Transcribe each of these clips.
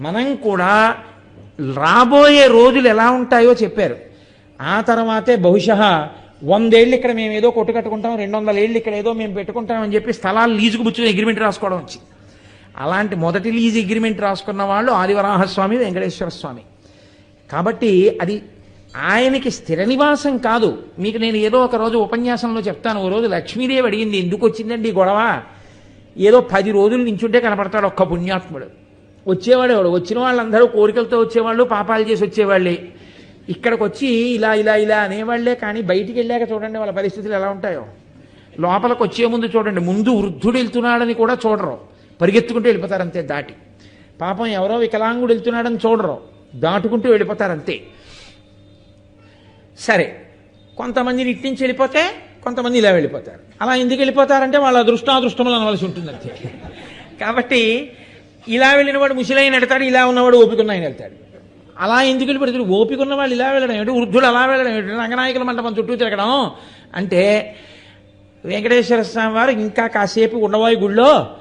మనం కూడా రాబోయే రోజులు ఎలా ఉంటాయో చెప్పారు. ఆ తర్వాతే బహుశా వందేళ్ళు ఇక్కడ మేము ఏదో కొట్టు కట్టుకుంటాం రెండు వందల ఏళ్ళు ఇక్కడ ఏదో మేము పెట్టుకుంటాం అని చెప్పి స్థలాలు లీజుకు పుచ్చుకుని అగ్రిమెంట్ రాసుకోవడం వచ్చి. అలాంటి మొదటి లీజ్ అగ్రిమెంట్ రాసుకున్న వాళ్ళు ఆదివరాహస్వామి వెంకటేశ్వర స్వామి. కాబట్టి అది ఆయనకి స్థిర నివాసం కాదు. మీకు నేను ఏదో ఒక రోజు ఉపన్యాసంలో చెప్తాను. ఓ రోజు లక్ష్మీదేవి అడిగింది ఎందుకు వచ్చిందండి ఈ గొడవ? ఏదో పది రోజులు నించుంటే కనపడతాడు ఒక్క పుణ్యాత్ముడు. వచ్చేవాడు ఎవడు వచ్చిన వాళ్ళందరూ కోరికలతో వచ్చేవాళ్ళు పాపాలు చేసి వచ్చేవాళ్ళే. ఇక్కడికి వచ్చి ఇలా ఇలా ఇలా అనేవాళ్ళే కానీ బయటికి వెళ్ళాక చూడండి వాళ్ళ పరిస్థితులు ఎలా ఉంటాయో. లోపలికి వచ్చే ముందు చూడండి ముందు వృద్ధుడు వెళ్తున్నాడని కూడా చూడరు. పరిగెత్తుకుంటూ వెళ్ళిపోతారు అంతే దాటి. పాపం ఎవరో వికలాంగుడు వెళ్తున్నాడని చూడరు. దాటుకుంటూ వెళ్ళిపోతారు అంతే సరే కొంతమందిని ఇట్టించి వెళ్ళిపోతే కొంతమంది ఇలా వెళ్ళిపోతారు. అలా ఎందుకు వెళ్ళిపోతారంటే వాళ్ళ అదృష్టాదృష్టములు అనవలసి ఉంటుంది అంతే కాబట్టి ఇలా వెళ్ళినవాడు ముసిలైన వెళ్తాడు ఇలా ఉన్నవాడు ఓపికన్న ఆయన వెళ్తాడు. అలా ఎందుకు వెళ్ళిపోతాడు ఓపిక ఉన్న వాళ్ళు ఇలా వెళ్ళడం ఏమిటి? వృద్ధులు అలా వెళ్ళడం ఏమిటి? రంగనాయకుల మండపం చుట్టూ తిరగడం. అంటే వెంకటేశ్వర స్వామి వారు ఇంకా కాసేపు ఉండబోయే గుళ్ళో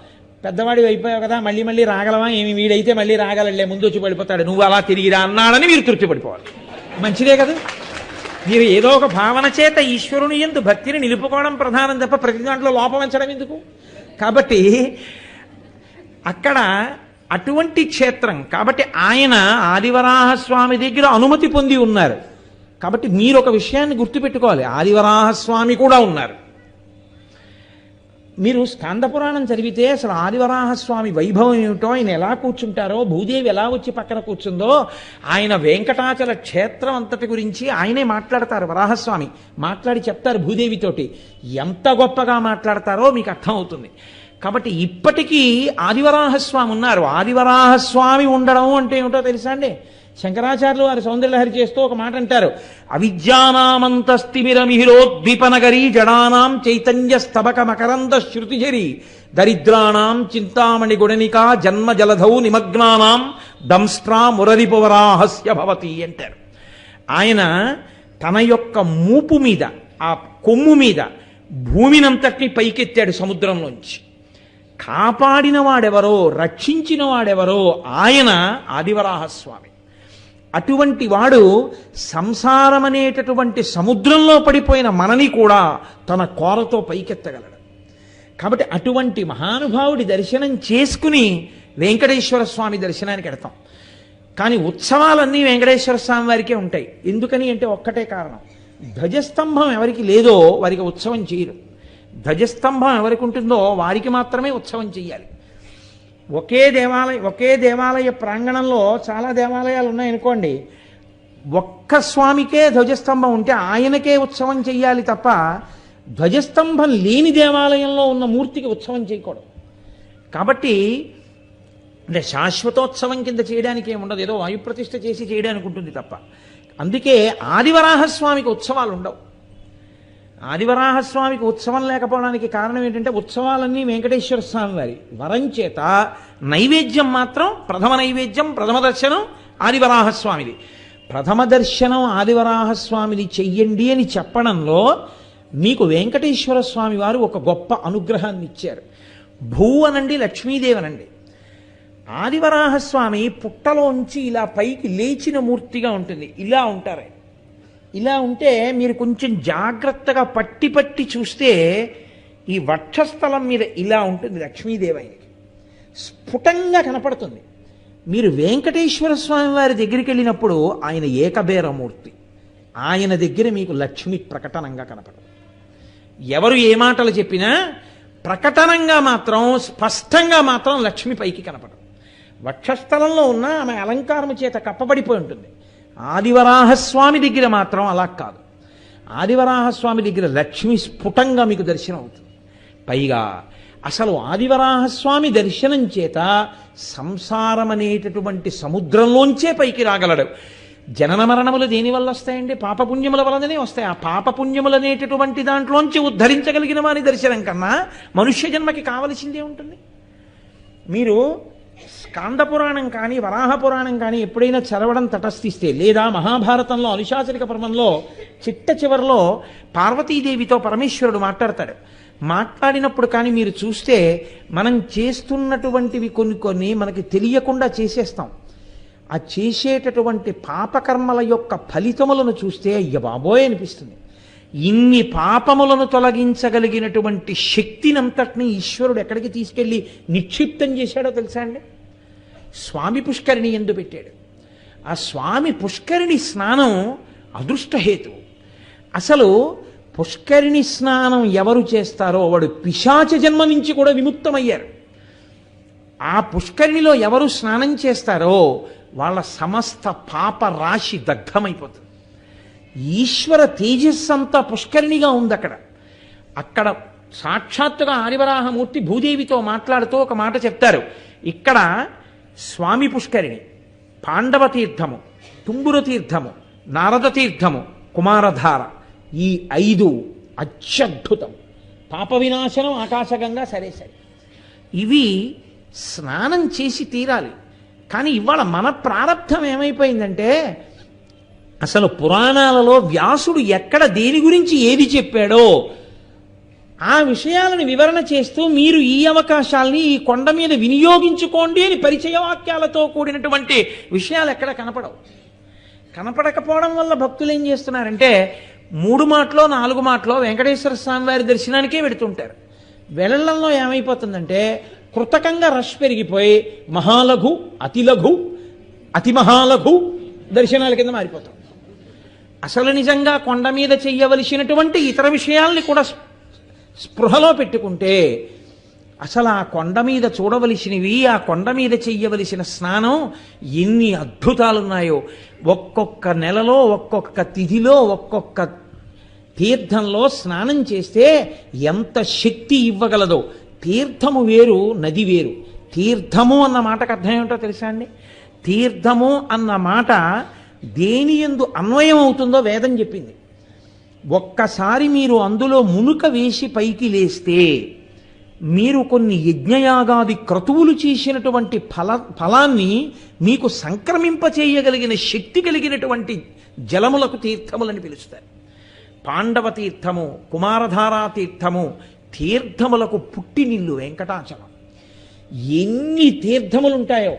పెద్దవాడి అయిపోయావు కదా మళ్ళీ మళ్ళీ రాగలవా? ఏమి వీడైతే మళ్ళీ రాగలలే ముందు వచ్చి పడిపోతాడు. నువ్వు అలా తిరిగిరా అన్నాడని మీరు తృప్తి పడిపోవాలి. మంచిదే కదా? మీరు ఏదో ఒక భావన చేత ఈశ్వరుని ఎందు భక్తిని నిలుపుకోవడం ప్రధానం తప్ప ప్రతి దాంట్లో లోపం ఎందుకు? కాబట్టి అక్కడ అటువంటి క్షేత్రం కాబట్టి ఆయన ఆదివరాహస్వామి దగ్గర అనుమతి పొంది ఉన్నారు. కాబట్టి మీరు ఒక విషయాన్ని గుర్తుపెట్టుకోవాలి. ఆదివరాహస్వామి కూడా ఉన్నారు. మీరు స్కంద పురాణం చదివితే అసలు ఆదివరాహస్వామి వైభవం ఏమిటో ఆయన ఎలా కూర్చుంటారో భూదేవి ఎలా వచ్చి పక్కన కూర్చుందో ఆయన వెంకటాచల క్షేత్రం అంతటి గురించి ఆయనే మాట్లాడతారు వరాహస్వామి. మాట్లాడి చెప్తారు భూదేవితోటి ఎంత గొప్పగా మాట్లాడతారో మీకు అర్థమవుతుంది. కాబట్టి ఇప్పటికీ ఆదివరాహస్వామి ఉన్నారు. ఆదివరాహస్వామి ఉండడం అంటే ఏమిటో తెలుసా అండి? శంకరాచార్యులు వారి సౌందర్యలహరి చేస్తూ ఒక మాట అంటారు. అవిద్యానామంతస్తిమిరమిహిరోద్దీపనగరీ జడానాం చైతన్య స్తబక మకరంద శృతిజరి దరిద్రాణం చింతామణి గుణనికా జన్మ జలధౌ నిమగ్నానాం దంస్ట్రా మురదిపువరాహస్య భవతి అంటారు. ఆయన తన యొక్క మూపు మీద ఆ కొమ్ము మీద భూమినంతటిని పైకెత్తాడు సముద్రంలోంచి. కాపాడిన వాడెవరో రక్షించిన వాడెవరో ఆయన ఆదివరాహస్వామి. అటువంటి వాడు సంసారం అనేటటువంటి సముద్రంలో పడిపోయిన మనని కూడా తన కోరతో పైకెత్తగలడు. కాబట్టి అటువంటి మహానుభావుడి దర్శనం చేసుకుని వెంకటేశ్వర స్వామి దర్శనానికి వెడతాం కానీ ఉత్సవాలన్నీ వెంకటేశ్వర స్వామి వారికే ఉంటాయి. ఎందుకని అంటే ఒక్కటే కారణం. ధ్వజస్తంభం ఎవరికి లేదో వారికి ఉత్సవం చేయరు. ధ్వజస్తంభం ఎవరికి ఉంటుందో వారికి మాత్రమే ఉత్సవం చెయ్యాలి. ఒకే దేవాలయం ఒకే దేవాలయ ప్రాంగణంలో చాలా దేవాలయాలు ఉన్నాయనుకోండి ఒక్క స్వామికే ధ్వజస్తంభం ఉంటే ఆయనకే ఉత్సవం చెయ్యాలి తప్ప ధ్వజస్తంభం లేని దేవాలయంలో ఉన్న మూర్తికి ఉత్సవం చేయకూడదు. కాబట్టి అంటే శాశ్వతోత్సవం కింద చేయడానికి ఏముండదు ఏదో వాయుప్రతిష్ఠ చేసి చేయడానికి ఉంటుంది తప్ప. అందుకే ఆదివరాహస్వామికి ఉత్సవాలు ఉండవు ఆదివరాహస్వామికి ఉత్సవం లేకపోవడానికి కారణం ఏంటంటే ఉత్సవాలన్నీ వెంకటేశ్వర స్వామి వారి వరం చేత నైవేద్యం మాత్రం ప్రథమ నైవేద్యం ప్రథమ దర్శనం ఆదివరాహస్వామిది. ప్రథమ దర్శనం ఆదివరాహస్వామిది చెయ్యండి అని చెప్పడంలో మీకు వెంకటేశ్వర స్వామి వారు ఒక గొప్ప అనుగ్రహాన్ని ఇచ్చారు. భూ అనండి లక్ష్మీదేవనండి ఆదివరాహస్వామి పుట్టలోంచి ఇలా పైకి లేచిన మూర్తిగా ఉంటుంది. ఇలా ఉంటారు ఇలా ఉంటే మీరు కొంచెం జాగ్రత్తగా పట్టి పట్టి చూస్తే ఈ వక్షస్థలం మీద ఇలా ఉంటుంది లక్ష్మీదేవాయనకి స్ఫుటంగా కనపడుతుంది. మీరు వెంకటేశ్వర స్వామి వారి దగ్గరికి వెళ్ళినప్పుడు ఆయన ఏకబేరమూర్తి. ఆయన దగ్గర మీకు లక్ష్మి ప్రకటనంగా కనపడదు. ఎవరు ఏ మాటలు చెప్పినా ప్రకటనంగా మాత్రం స్పష్టంగా మాత్రం లక్ష్మి పైకి కనపడదు. వక్షస్థలంలో ఉన్న ఆమె అలంకారము చేత కప్పబడిపోయి ఉంటుంది. ఆదివరాహస్వామి దగ్గర మాత్రం అలా కాదు. ఆదివరాహస్వామి దగ్గర లక్ష్మి స్ఫుటంగా మీకు దర్శనం అవుతుంది. పైగా అసలు ఆదివరాహస్వామి దర్శనం చేత సంసారం అనేటటువంటి సముద్రంలోంచే పైకి రాగలడు. జనన మరణములు దేనివల్ల వస్తాయండి? పాపపుణ్యముల వలననే వస్తాయి. ఆ పాపపుణ్యములు అనేటటువంటి దాంట్లోంచి ఉద్ధరించగలిగిన వారి దర్శనం కన్నా మనుష్య జన్మకి కావలసిందే ఉంటుంది. మీరు స్కాంద పురాణం కానీ వరాహ పురాణం కానీ ఎప్పుడైనా చదవడం తటస్థిస్తే లేదా మహాభారతంలో అనుశాసనిక పర్వంలో చిట్ట చివరిలో పార్వతీదేవితో పరమేశ్వరుడు మాట్లాడతాడు. మాట్లాడినప్పుడు కానీ మీరు చూస్తే మనం చేస్తున్నటువంటివి కొన్ని కొన్ని మనకి తెలియకుండా చేసేస్తాం. ఆ చేసేటటువంటి పాపకర్మల యొక్క ఫలితములను చూస్తే అయ్య బాబోయ్ అనిపిస్తుంది. ఇన్ని పాపములను తొలగించగలిగినటువంటి శక్తినంతటిని ఈశ్వరుడు ఎక్కడికి తీసుకెళ్ళి నిక్షిప్తం చేశాడో తెలుసా అండి? స్వామి పుష్కరిణి ఎందు పెట్టాడు. ఆ స్వామి పుష్కరిణి స్నానం అదృష్టహేతు అసలు పుష్కరిణి స్నానం ఎవరు చేస్తారో వాడు పిశాచ జన్మ నుంచి కూడా విముక్తమయ్యారు. ఆ పుష్కరిణిలో ఎవరు స్నానం చేస్తారో వాళ్ళ సమస్త పాప రాశి దగ్ధమైపోతుంది. ఈశ్వర తేజస్సు అంతా పుష్కరిణిగా ఉంది అక్కడ. అక్కడ సాక్షాత్తుగా ఆదివరాహమూర్తి భూదేవితో మాట్లాడుతూ ఒక మాట చెప్తారు. ఇక్కడ స్వామి పుష్కరిణి పాండవ తీర్థము తుంగుర తీర్థము నారద తీర్థము కుమారధార ఈ ఐదు అత్యద్భుతం. పాప వినాశనం ఆకాశగంగా సరే సరే. ఇవి స్నానం చేసి తీరాలి. కానీ ఇవాళ మన ప్రారంధం ఏమైపోయిందంటే అసలు పురాణాలలో వ్యాసుడు ఎక్కడ దేని గురించి ఏది చెప్పాడో ఆ విషయాలను వివరణ చేస్తూ మీరు ఈ అవకాశాల్ని ఈ కొండ మీద వినియోగించుకోండి అని పరిచయ వాక్యాలతో కూడినటువంటి విషయాలు ఎక్కడ కనపడవు. కనపడకపోవడం వల్ల భక్తులు ఏం చేస్తున్నారంటే మూడు మాటలో నాలుగు మాటలో వెంకటేశ్వర స్వామి వారి దర్శనానికే వెడుతుంటారు. వెళ్ళడంలో ఏమైపోతుందంటే కృతకంగా రష్ పెరిగిపోయి మహాలఘు అతిలఘు అతి మహాలఘు దర్శనాల కింద మారిపోతాం. అసలు నిజంగా కొండ మీద చెయ్యవలసినటువంటి ఇతర విషయాల్ని కూడా స్ప- స్పృహలో పెట్టుకుంటే అసలు ఆ కొండ మీద చూడవలసినవి ఆ కొండ మీద చెయ్యవలసిన స్నానం ఎన్ని అద్భుతాలున్నాయో. ఒక్కొక్క నెలలో ఒక్కొక్క తిథిలో ఒక్కొక్క తీర్థంలో స్నానం చేస్తే ఎంత శక్తి ఇవ్వగలదో. తీర్థము వేరు నది వేరు. తీర్థము అన్న మాటకు అర్థం ఏమిటో తెలుసా అండి? తీర్థము అన్న మాట దేని ఎందు అన్వయం అవుతుందో వేదం చెప్పింది. ఒక్కసారి మీరు అందులో మునుక వేసి పైకి లేస్తే మీరు కొన్ని యజ్ఞయాగాది క్రతువులు చేసినటువంటి ఫల ఫలాన్ని మీకు సంక్రమింపచేయగలిగిన శక్తి కలిగినటువంటి జలములకు తీర్థములని పిలుస్తారు. పాండవ తీర్థము కుమారధారా తీర్థము తీర్థములకు పుట్టినిల్లు వెంకటాచలం. ఎన్ని తీర్థములుంటాయో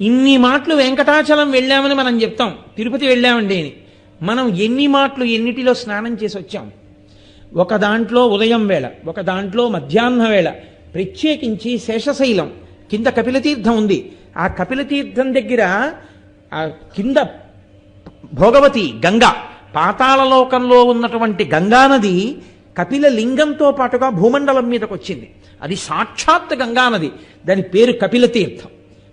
ఇన్ని మాటలు వెంకటాచలం వెళ్ళామని మనం చెప్తాం. తిరుపతి వెళ్ళామండి అని. మనం ఎన్ని మాటలు ఎన్నిటిలో స్నానం చేసి వచ్చాం? ఒక దాంట్లో ఉదయం వేళ ఒక దాంట్లో మధ్యాహ్న వేళ ప్రత్యేకించి శేషశైలం. కింద కపిలతీర్థం ఉంది. ఆ కపిలతీర్థం దగ్గర ఆ కింద భోగవతి గంగ పాతాళలోకంలో ఉన్నటువంటి గంగానది కపిల లింగంతో పాటుగా భూమండలం మీదకి వచ్చింది అది సాక్షాత్ గంగానది. దాని పేరు కపిలతీర్థం.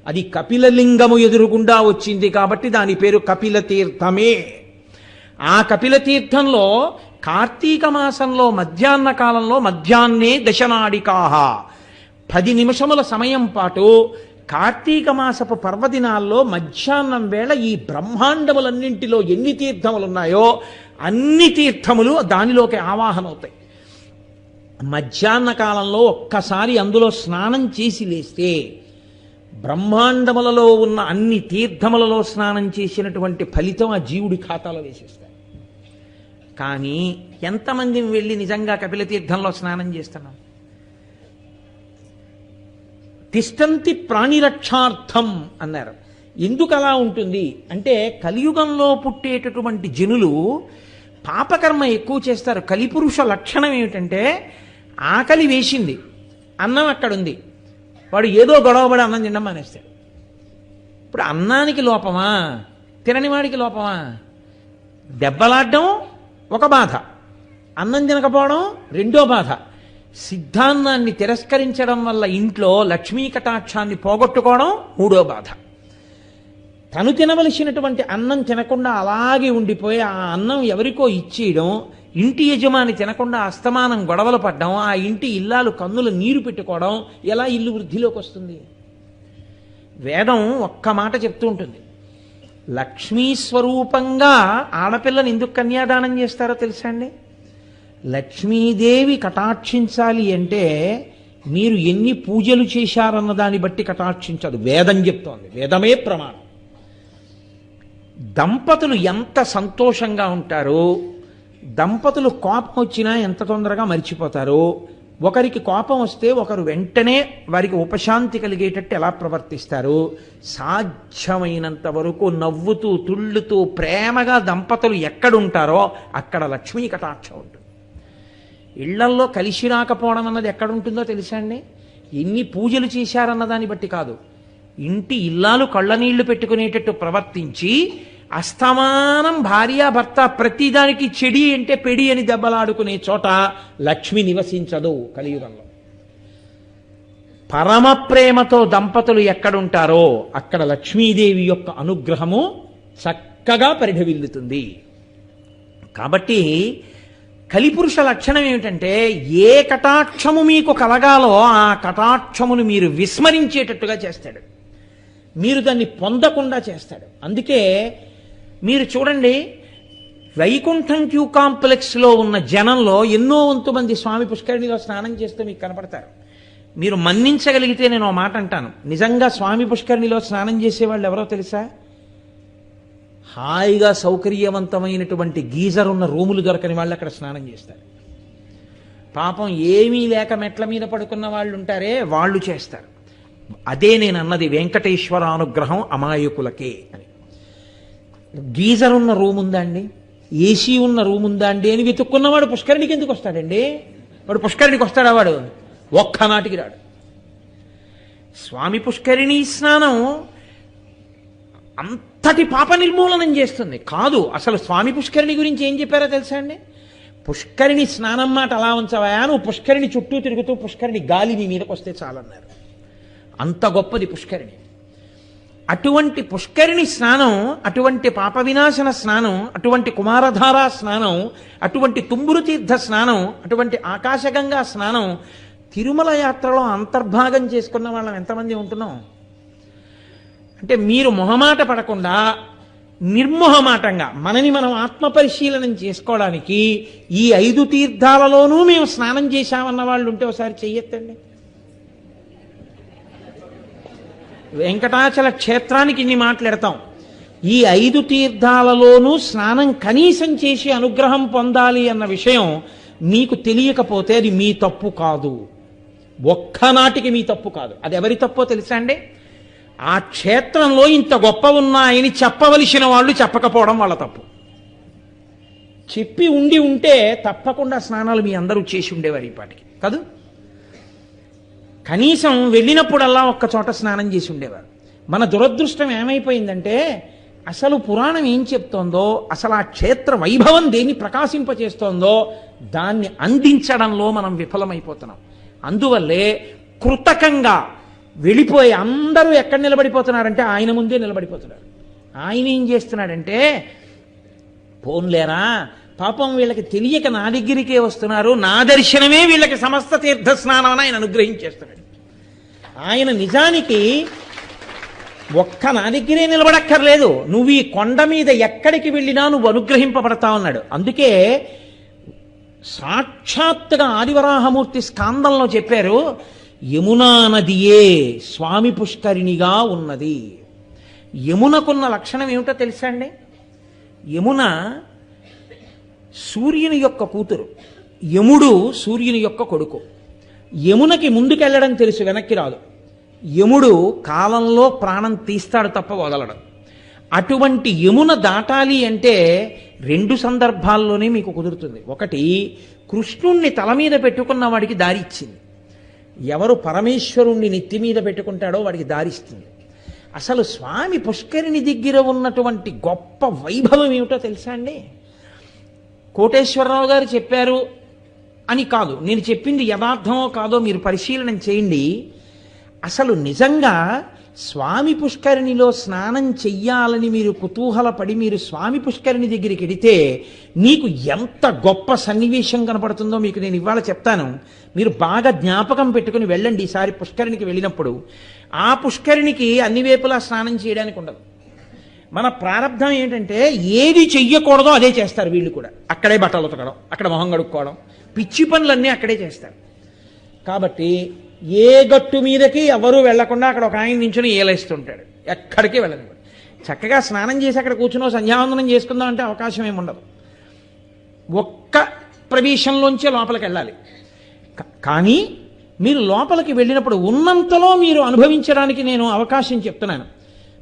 అది కపిలలింగము ఎదురుగుండా వచ్చింది కాబట్టి దాని పేరు కపిల తీర్థమే ఆ కపిల తీర్థంలో కార్తీక మాసంలో మధ్యాహ్న కాలంలో మధ్యాహ్నే దశనాడికాహ. పది నిమిషముల సమయం పాటు కార్తీక మాసపు పర్వదినాల్లో మధ్యాహ్నం వేళ ఈ బ్రహ్మాండములన్నింటిలో ఎన్ని తీర్థములు ఉన్నాయో అన్ని తీర్థములు దానిలోకి ఆవాహనవుతాయి. మధ్యాహ్న కాలంలో ఒక్కసారి అందులో స్నానం చేసి లేస్తే బ్రహ్మాండములలో ఉన్న అన్ని తీర్థములలో స్నానం చేసినటువంటి ఫలితం ఆ జీవుడి ఖాతాలో వేసేస్తారు కానీ ఎంతమంది వెళ్ళి నిజంగా కపిల తీర్థంలో స్నానం చేస్తున్నాం తిష్టంతి ప్రాణిరక్షార్థం అన్నారు. ఎందుకు అలా ఉంటుంది? అంటే కలియుగంలో పుట్టేటటువంటి జనులు పాపకర్మ ఎక్కువ చేస్తారు. కలిపురుష లక్షణం ఏమిటంటే ఆకలి వేసింది. అన్నం అక్కడుంది. వాడు ఏదో గొడవపడి అన్నం తినడం మానేస్తాడు. ఇప్పుడు అన్నానికి లోపమా? తినని వాడికి లోపమా? దెబ్బలాడడం ఒక బాధ. అన్నం తినకపోవడం రెండో బాధ. సిద్ధాన్నాన్ని తిరస్కరించడం వల్ల ఇంట్లో లక్ష్మీ కటాక్షాన్ని పోగొట్టుకోవడం మూడో బాధ. తను తినవలసినటువంటి అన్నం తినకుండా అలాగే ఉండిపోయి ఆ అన్నం ఎవరికో ఇచ్చేయడం ఇంటి యజమాని తినకుండా అస్తమానం గొడవలు పడ్డం ఆ ఇంటి ఇల్లాలు కన్నులు నీరు పెట్టుకోవడం ఎలా ఇల్లు వృద్ధిలోకి వస్తుంది? వేదం ఒక్క మాట చెప్తూ ఉంటుంది. లక్ష్మీ స్వరూపంగా ఆడపిల్లని ఎందుకు కన్యాదానం చేస్తారో తెలుసా అండి? లక్ష్మీదేవి కటాక్షించాలి అంటే మీరు ఎన్ని పూజలు చేశారన్న దాన్ని బట్టి కటాక్షించదు. వేదం చెప్తోంది. వేదమే ప్రమాణం. దంపతులు ఎంత సంతోషంగా ఉంటారో దంపతులు కోపం వచ్చినా ఎంత తొందరగా మర్చిపోతారో? ఒకరికి కోపం వస్తే ఒకరు వెంటనే వారికి ఉపశాంతి కలిగేటట్టు ఎలా ప్రవర్తిస్తారు? సాధ్యమైనంత వరకు నవ్వుతూ తుళ్ళుతూ ప్రేమగా దంపతులు ఎక్కడుంటారో అక్కడ లక్ష్మీ కటాక్షం ఉంటుంది. ఇళ్ళల్లో కలిసి రాకపోవడం అన్నది ఎక్కడుంటుందో తెలుసా అండి? ఎన్ని పూజలు చేశారన్న దాన్ని బట్టి కాదు. ఇంటి ఇల్లాలు కళ్ళనీళ్ళు పెట్టుకునేటట్టు ప్రవర్తించి అస్తమానం భార్యాభర్త ప్రతిదానికి చెడి అంటే పెడి అని దెబ్బలాడుకునే చోట లక్ష్మి నివసించదు కలియుగంలో. పరమ ప్రేమతో దంపతులు ఎక్కడుంటారో అక్కడ లక్ష్మీదేవి యొక్క అనుగ్రహము చక్కగా పరిఢవిల్లుతుంది కాబట్టి కలిపురుష లక్షణం ఏమిటంటే ఏ కటాక్షము మీకు కలగాలో ఆ కటాక్షమును మీరు విస్మరించేటట్టుగా చేస్తాడు. మీరు దాన్ని పొందకుండా చేస్తాడు. అందుకే మీరు చూడండి వైకుంఠం క్యూ కాంప్లెక్స్లో ఉన్న జనంలో ఎన్నో వంతు మంది స్వామి పుష్కరిణిలో స్నానం చేస్తూ మీకు కనపడతారు. మీరు మన్నించగలిగితే నేను ఆ మాట అంటాను. నిజంగా స్వామి పుష్కరిణిలో స్నానం చేసేవాళ్ళు ఎవరో తెలుసా? హాయిగా సౌకర్యవంతమైనటువంటి గీజర్ ఉన్న రూములు దొరకని వాళ్ళు అక్కడ స్నానం చేస్తారు. పాపం ఏమీ లేక మెట్ల మీద పడుకున్న వాళ్ళు ఉంటారే వాళ్ళు చేస్తారు. అదే నేను అన్నది వెంకటేశ్వర అనుగ్రహం అమాయకులకే అని. గీజర్ ఉన్న రూమ్ ఉందా అండి ఏసీ ఉన్న రూమ్ ఉందా అండి అని వెతుక్కున్నవాడు పుష్కరిణికి ఎందుకు వస్తాడండి? వాడు పుష్కరిణికి వస్తాడా వాడు? ఒక్కనాటికి రాడు. స్వామి పుష్కరిణి స్నానం అంతటి పాప నిర్మూలనం చేస్తుంది. కాదు అసలు స్వామి పుష్కరిణి గురించి ఏం చెప్పారో తెలుసా అండి? పుష్కరిణి స్నానం మాట అలా ఉంచవా? నువ్వు పుష్కరిణి చుట్టూ తిరుగుతూ పుష్కరిణి గాలి నీ మీదకి వస్తే చాలన్నారు. అంత గొప్పది పుష్కరిణి. అటువంటి పుష్కరిణి స్నానం అటువంటి పాప వినాశన స్నానం అటువంటి కుమారధారా స్నానం అటువంటి తుంబురు తీర్థ స్నానం అటువంటి ఆకాశగంగా స్నానం తిరుమల యాత్రలో అంతర్భాగం చేసుకున్న వాళ్ళం ఎంతమంది ఉంటున్నాం? అంటే మీరు మొహమాట పడకుండా నిర్మోహమాటంగా మనని మనం ఆత్మ పరిశీలనం చేసుకోవడానికి ఈ ఐదు తీర్థాలలోనూ మేము స్నానం చేశామన్న వాళ్ళు ఉంటే ఒకసారి చెయ్యొద్దండి. వెంకటాచల క్షేత్రానికి ఇన్ని మాట్లాడతాం. ఈ ఐదు తీర్థాలలోనూ స్నానం కనీసం చేసి అనుగ్రహం పొందాలి అన్న విషయం మీకు తెలియకపోతే అది మీ తప్పు కాదు. ఒక్కనాటికి మీ తప్పు కాదు. అది ఎవరి తప్పో తెలుసా అండి? ఆ క్షేత్రంలో ఇంత గొప్ప ఉన్నాయని చెప్పవలసిన వాళ్ళు చెప్పకపోవడం వాళ్ళ తప్పు. చెప్పి ఉండి ఉంటే తప్పకుండా స్నానాలు మీ అందరూ చేసి ఉండేవారు ఈ పాటికి. కాదు? కనీసం వెళ్ళినప్పుడల్లా ఒక్క చోట స్నానం చేసి ఉండేవారు. మన దురదృష్టం ఏమైపోయిందంటే అసలు పురాణం ఏం చెప్తోందో అసలు ఆ క్షేత్ర వైభవం దేన్ని ప్రకాశింపచేస్తోందో దాన్ని అందించడంలో మనం విఫలమైపోతున్నాం. అందువల్లే కృతకంగా వెళ్ళిపోయి అందరూ ఎక్కడ నిలబడిపోతున్నారంటే ఆయన ముందే నిలబడిపోతున్నారు. ఆయన ఏం చేస్తున్నాడంటే పోన్లేరా పాపం వీళ్ళకి తెలియక నా దగ్గరికే వస్తున్నారు. నా దర్శనమే వీళ్ళకి సమస్త తీర్థ స్నానం అని ఆయన అనుగ్రహించేస్తున్నాడు. ఆయన నిజానికి ఒక్క నా దగ్గరే నిలబడక్కర్లేదు. నువ్వు ఈ కొండ మీద ఎక్కడికి వెళ్ళినా నువ్వు అనుగ్రహింపబడతా ఉన్నాడు. అందుకే సాక్షాత్తుగా ఆదివరాహమూర్తి స్కాందంలో చెప్పారు యమునా నదియే స్వామి పుష్కరిణిగా ఉన్నది. యమునకున్న లక్షణం ఏమిటో తెలుసా అండి? యమున సూర్యుని యొక్క కూతురు. యముడు సూర్యుని యొక్క కొడుకు. యమునకి ముందుకెళ్ళడం తెలుసు వెనక్కి రాదు. యముడు కాలంలో ప్రాణం తీస్తాడు తప్ప వదలడం. అటువంటి యమున దాటాలి అంటే రెండు సందర్భాల్లోనే మీకు కుదురుతుంది. ఒకటి కృష్ణుణ్ణి తల మీద పెట్టుకున్న వాడికి దారి ఇచ్చింది. ఎవరు పరమేశ్వరుణ్ణి నెత్తి మీద పెట్టుకుంటాడో వాడికి దారిస్తుంది అసలు స్వామి పుష్కరిణి దగ్గర ఉన్నటువంటి గొప్ప వైభవం ఏమిటో తెలుసా అండి? కోటేశ్వరరావు గారు చెప్పారు అని కాదు. నేను చెప్పింది యథార్థమో కాదో మీరు పరిశీలన చేయండి. అసలు నిజంగా స్వామి పుష్కరిణిలో స్నానం చెయ్యాలని మీరు కుతూహలపడి మీరు స్వామి పుష్కరిణి దగ్గరికి వెడితే మీకు ఎంత గొప్ప సన్నివేశం కనపడుతుందో మీకు నేను ఇవాళ చెప్తాను. మీరు బాగా జ్ఞాపకం పెట్టుకుని వెళ్ళండి ఈసారి పుష్కరిణికి వెళ్ళినప్పుడు. ఆ పుష్కరిణికి అన్ని వేపులా స్నానం చేయడానికి ఉండదు. మన ప్రారంధం ఏంటంటే ఏది చెయ్యకూడదో అదే చేస్తారు వీళ్ళు కూడా. అక్కడే బట్టలు ఉతకడం అక్కడ మొహం కడుక్కోవడం పిచ్చి పనులన్నీ అక్కడే చేస్తారు. కాబట్టి ఏ గట్టు మీదకి ఎవరూ వెళ్ళకుండా అక్కడ ఒక ఆయన నించుని ఏలేస్తుంటాడు. ఎక్కడికి వెళ్ళదు చక్కగా స్నానం చేసి అక్కడ కూర్చుని సంధ్యావందనం చేసుకుందాం అంటే అవకాశం ఏమి ఉండదు. ఒక్క ప్రవేశంలోంచే లోపలికి వెళ్ళాలి. కానీ మీరు లోపలికి వెళ్ళినప్పుడు ఉన్నంతలో మీరు అనుభవించడానికి నేను అవకాశం చెప్తున్నాను.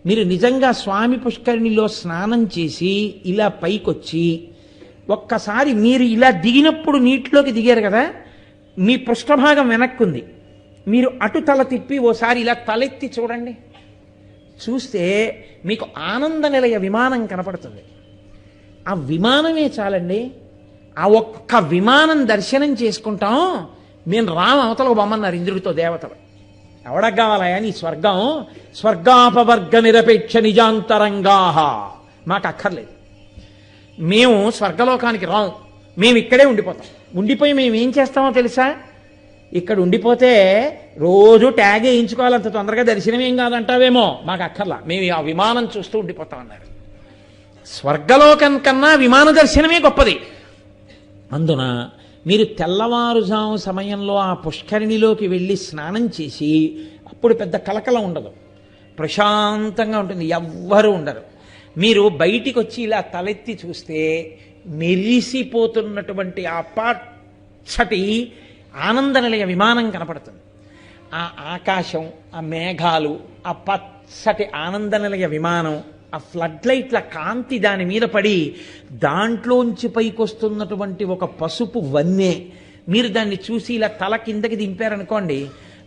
మీరు నిజంగా స్వామి పుష్కరిణిలో స్నానం చేసి ఇలా పైకొచ్చి ఒక్కసారి మీరు ఇలా దిగినప్పుడు నీటిలోకి దిగారు కదా మీ పృష్ఠభాగం వెనక్కుంది. మీరు అటు తల తిప్పి ఓసారి ఇలా తలెత్తి చూడండి. చూస్తే మీకు ఆనంద నిలయ విమానం కనపడుతుంది. ఆ విమానమే చాలండి. ఆ ఒక్క విమానం దర్శనం చేసుకుంటాం. మేము రామ అవతలకు బొమ్మన్నారు ఇంద్రుడితో దేవతలు. ఎవడకు కావాలయా నీ స్వర్గం స్వర్గాపవర్గ నిరపేక్ష నిజాంతరంగాహ. మాకు అక్కర్లేదు. మేము స్వర్గలోకానికి రాం. మేము ఇక్కడే ఉండిపోతాం. ఉండిపోయి మేము ఏం చేస్తామో తెలుసా? ఇక్కడ ఉండిపోతే రోజు ట్యాగ్ వేయించుకోవాలంత తొందరగా దర్శనం ఏం కాదంటావేమో? మాకు అక్కర్లా. మేము ఆ విమానం చూస్తూ ఉండిపోతాం అన్నారు. స్వర్గలోకం కన్నా విమాన దర్శనమే గొప్పది. అందున మీరు తెల్లవారుజాము సమయంలో ఆ పుష్కరిణిలోకి వెళ్ళి స్నానం చేసి అప్పుడు పెద్ద కలకలం ఉండదు. ప్రశాంతంగా ఉంటుంది. ఎవ్వరూ ఉండరు. మీరు బయటికి వచ్చి ఇలా తలెత్తి చూస్తే మెరిసిపోతున్నటువంటి ఆ పచ్చటి ఆనంద నిలయ విమానం కనపడుతుంది. ఆ ఆకాశం ఆ మేఘాలు ఆ పచ్చటి ఆనంద నిలయ విమానం ఆ ఫ్లడ్ లైట్ల కాంతి దాని మీద పడి దాంట్లోంచి పైకొస్తున్నటువంటి ఒక పసుపు వన్నె. మీరు దాన్ని చూసి ఇలా తల కిందకి దింపారనుకోండి.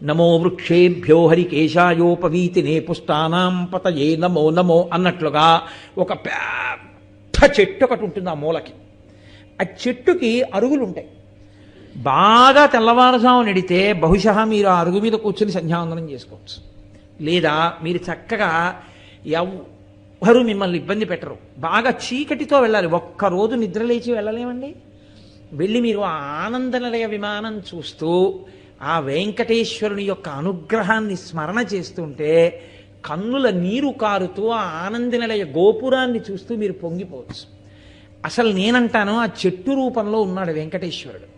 నమో వృక్షేభ్యో హరికేశాయోపవీతి నే పుష్టానాం పతయే నమో నమో అన్నట్లుగా ఒక పెద్ద చెట్టు ఒకటి ఉంటుంది ఆ మూలకి. ఆ చెట్టుకి అరుగులు ఉంటాయి బాగా తెల్లవారుజాము నడితే బహుశా మీరు ఆ అరుగు మీద కూర్చొని సంధ్యావందనం చేసుకోవచ్చు. లేదా మీరు చక్కగా ఎవ్వరూ మిమ్మల్ని ఇబ్బంది పెట్టరు. బాగా చీకటితో వెళ్ళాలి. ఒక్కరోజు నిద్రలేచి వెళ్ళలేమండి? వెళ్ళి మీరు ఆ విమానం చూస్తూ ఆ వెంకటేశ్వరుని యొక్క అనుగ్రహాన్ని స్మరణ చేస్తుంటే కన్నుల నీరు కారుతూ ఆ ఆనందనలయ గోపురాన్ని చూస్తూ మీరు పొంగిపోవచ్చు. అసలు నేనంటాను ఆ చెట్టు రూపంలో ఉన్నాడు వెంకటేశ్వరుడు.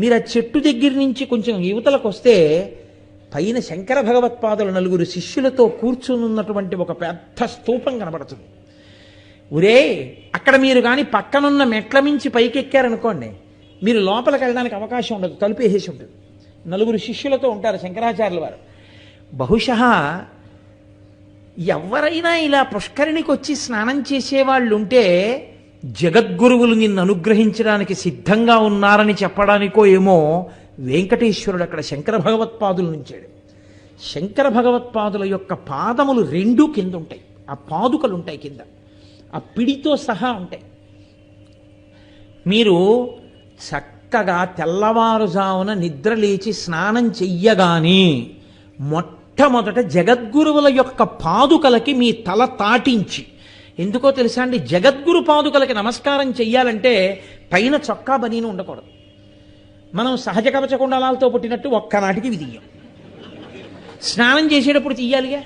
మీరు ఆ చెట్టు దగ్గర నుంచి కొంచెం యువతలకు వస్తే పైన శంకర భగవత్పాదుల నలుగురు శిష్యులతో కూర్చుని ఉన్నటువంటి ఒక పెద్ద స్తూపం కనబడుతుంది. ఒరే అక్కడ మీరు కానీ పక్కనున్న మెట్ల మించి పైకెక్కారనుకోండి మీరు లోపలికి వెళ్ళడానికి అవకాశం ఉండదు తలుపు వేసేసి ఉంటుంది. నలుగురు శిష్యులతో ఉంటారు శంకరాచార్యుల వారు. బహుశా ఎవరైనా ఇలా పుష్కరిణికి వచ్చి స్నానం చేసేవాళ్ళు ఉంటే జగద్గురువులు నిన్ను అనుగ్రహించడానికి సిద్ధంగా ఉన్నారని చెప్పడానికో ఏమో వెంకటేశ్వరుడు అక్కడ శంకర భగవత్పాదులు నుంచాడు. శంకర భగవత్పాదుల యొక్క పాదములు రెండూ కింద ఉంటాయి. ఆ పాదుకలు ఉంటాయి కింద. ఆ పిడితో సహా ఉంటాయి. మీరు చక్కగా తెల్లవారుజామున నిద్ర లేచి స్నానం చెయ్యగానే మొట్టమొదట జగద్గురువుల యొక్క పాదుకలకి మీ తల తాటించి. ఎందుకో తెలుసా అండి? జగద్గురు పాదుకలకి నమస్కారం చెయ్యాలంటే పైన చొక్కా బనీను ఉండకూడదు. మనం సహజ కవచ కుండలాలతో పుట్టినట్టు ఒక్కనాటికి విధియం స్నానం చేసేటప్పుడు తీయాలిగా?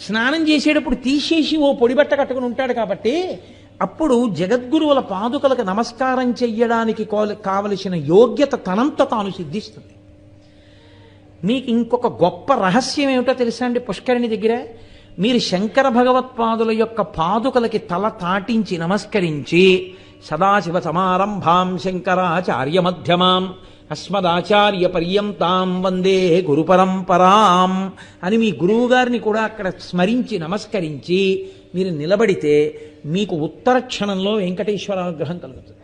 స్నానం చేసేటప్పుడు తీసేసి ఓ పొడి బట్ట కట్టుకుని ఉంటాడు కాబట్టి అప్పుడు జగద్గురువుల పాదుకలకు నమస్కారం చెయ్యడానికి కావలసిన యోగ్యత తనంత తాను సిద్ధిస్తుంది. మీకు ఇంకొక గొప్ప రహస్యం ఏమిటో తెలుసా అండి పుష్కరిణి దగ్గర? మీరు శంకర భగవత్పాదుల యొక్క పాదుకలకి తల తాటించి నమస్కరించి సదాశివ సమారంభాం శంకరాచార్య మధ్యమాం అస్మదాచార్య పర్యంతాం వందే గురు పరంపరాం అని మీ గురువుగారిని కూడా అక్కడ స్మరించి నమస్కరించి మీరు నిలబడితే మీకు ఉత్తర క్షణంలో వెంకటేశ్వర అనుగ్రహం కలుగుతుంది.